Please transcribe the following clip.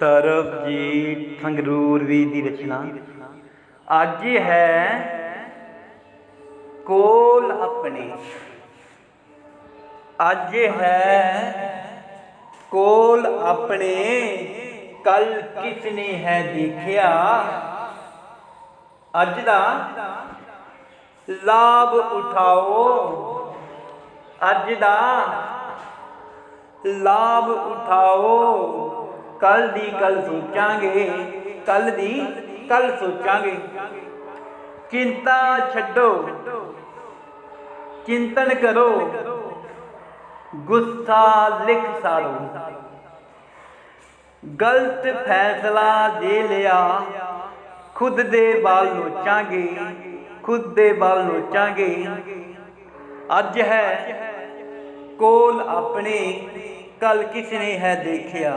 ਸਰਬਜੀਤ ਸੰਗਰੂਰਵੀ ਦੀ ਰਚਨਾ। ਅੱਜ ਹੈ ਕੋਲ ਆਪਣੇ। ਅੱਜ ਹੈ ਕੋਲ ਆਪਣੇ। ਕੱਲ ਕਿਸ ਨੇ ਹੈ ਦੇਖਿਆ? ਅੱਜ ਦਾ ਲਾਭ ਉਠਾਓ। ਅੱਜ ਦਾ ਲਾਭ ਉਠਾਓ। ਕੱਲ ਦੀ ਕੱਲ ਸੋਚਾਂਗੇ, ਕੱਲ ਦੀ ਕੱਲ ਸੋਚਾਂਗੇ। ਚਿੰਤਾ ਛੱਡੋ, ਚਿੰਤਨ ਕਰੋ, ਗੁੱਸਾ ਲਿਖ ਸਾਰੋ। ਗਲਤ ਫੈਸਲਾ ਦੇ ਲਿਆ, ਖੁਦ ਦੇ ਬਾਲ ਲੋਚਾਂਗੇ ਖੁਦ ਦੇ ਬਾਲ ਲੋਚਾਂਗੇ ਅੱਜ ਹੈ ਕੋਲ ਆਪਣੇ, ਕੱਲ ਕਿਸ ਨੇ ਹੈ ਦੇਖਿਆ।